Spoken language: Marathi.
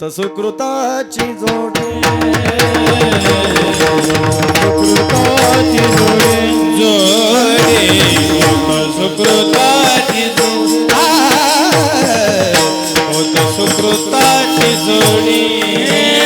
संत सुकृताची जोडी. सुकृताची जोडी. सुकृताची जोडी सुकृताची जोडी